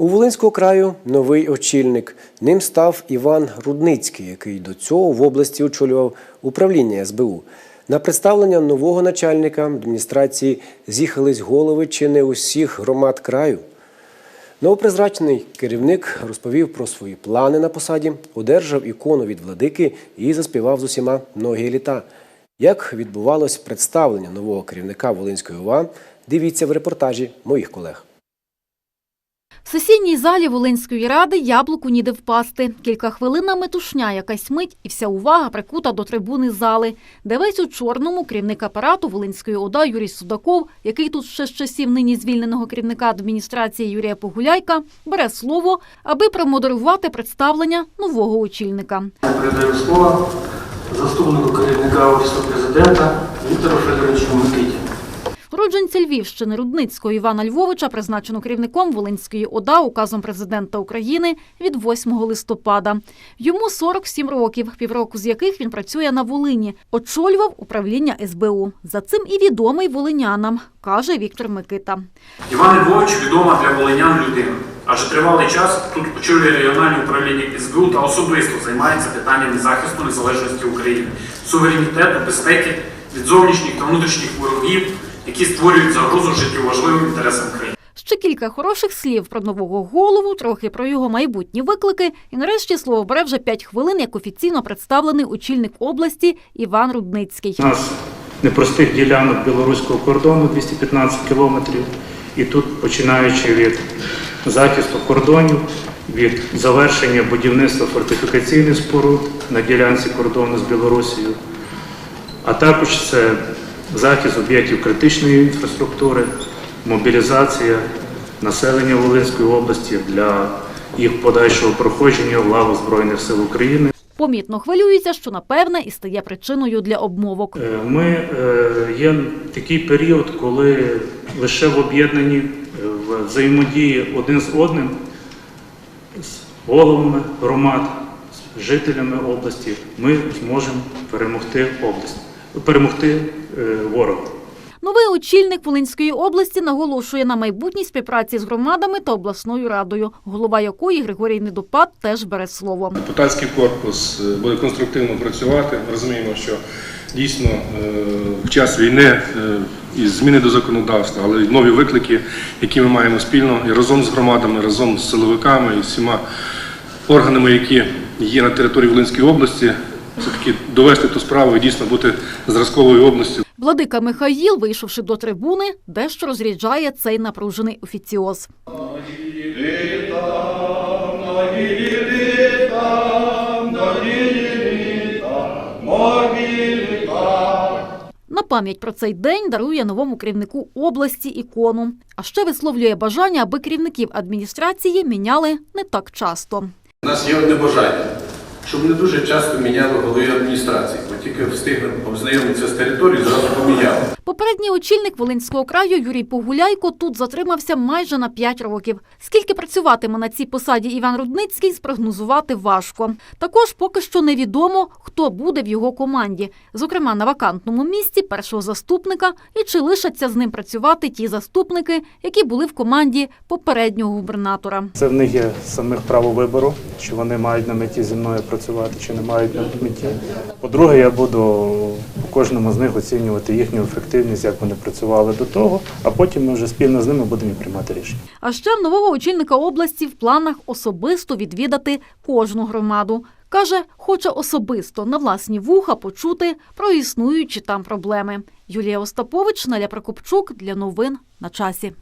У Волинського краю новий очільник. Ним став Іван Рудницький, який до цього в області очолював управління СБУ. На представлення нового начальника адміністрації з'їхались голови чи не усіх громад краю. Новопризначений керівник розповів про свої плани на посаді, одержав ікону від владики і заспівав з усіма многі літа. Як відбувалось представлення нового керівника Волинської ОВА, дивіться в репортажі моїх колег. В сесійній залі Волинської ради яблуку ніде впасти. Кілька хвилин метушня, якась мить, і вся увага прикута до трибуни зали, де весь у чорному керівник апарату Волинської ОДА Юрій Судаков, який тут ще з часів нині звільненого керівника адміністрації Юрія Погуляйка, бере слово, аби промодерувати представлення нового очільника. Я передаю слово заступнику керівника Офісу президента Віктору Федоровичу Микиті. Уродженця Львівщини Рудницького Івана Львовича призначено керівником Волинської ОДА указом президента України від 8 листопада. Йому 47 років, півроку з яких він працює на Волині. Очолював управління СБУ. За цим і відомий волинянам, каже Віктор Микита. Іван Львович відома для волинян людина, адже тривалий час тут очолює регіональне управління СБУ та особисто займається питаннями захисту незалежності України, суверенітету, безпеки від зовнішніх та внутрішніх ворогів, які створюють загрозу життю важливим інтересам країни. Ще кілька хороших слів про нового голову, трохи про його майбутні виклики. І нарешті слово бере вже 5 хвилин, як офіційно представлений очільник області Іван Рудницький. У нас непростих ділянок білоруського кордону 215 кілометрів. І тут, починаючи від захисту кордонів, від завершення будівництва фортифікаційних споруд на ділянці кордону з Білорусією, а також це захист об'єктів критичної інфраструктури, мобілізація населення Волинської області для їх подальшого проходження в лаву Збройних сил України. Помітно хвилюється, що напевне і стає причиною для обмовок. Е, Ми е, є такий період, коли лише в об'єднанні е, в взаємодії один з одним, з головами громад, з жителями області, ми зможемо перемогти область, перемогти ворога. Новий очільник Волинської області наголошує на майбутній співпраці з громадами та обласною радою, голова якої Григорій Недопад теж бере слово. Депутатський корпус е, буде конструктивно працювати. Ми Розуміємо, що дійсно е, в час війни е, і зміни до законодавства, але й нові виклики, які ми маємо спільно і разом з громадами, разом з силовиками і всіма органами, які є на території Волинської області, все таки довести ту справу і дійсно бути зразковою областю. Владика Михаїл, вийшовши до трибуни, дещо розряджає цей напружений офіціоз. На пам'ять про цей день дарує новому керівнику області ікону. А ще висловлює бажання, аби керівників адміністрації міняли не так часто. У нас є одне бажання, щоб не дуже часто міняли голови адміністрації, бо тільки встигли ознайомитися з територією, зразу поміняли. Попередній очільник Волинського краю Юрій Погуляйко тут затримався майже на 5 років. Скільки працюватиме на цій посаді Іван Рудницький, спрогнозувати важко. Також поки що невідомо, хто буде в його команді, зокрема на вакантному місці першого заступника, і чи лишаться з ним працювати ті заступники, які були в команді попереднього губернатора. Це в них є самих право вибору, чи вони мають на меті зі мною працювати, чи не мають на меті. По-друге, я буду кожному з них оцінювати їхню ефективність, як вони працювали до того, а потім ми вже спільно з ними будемо приймати рішення. А ще нового очільника області в планах особисто відвідати кожну громаду. Каже, хоче особисто на власні вуха почути про існуючі там проблеми. Юлія Остапович, Наля Прокопчук для новин на часі.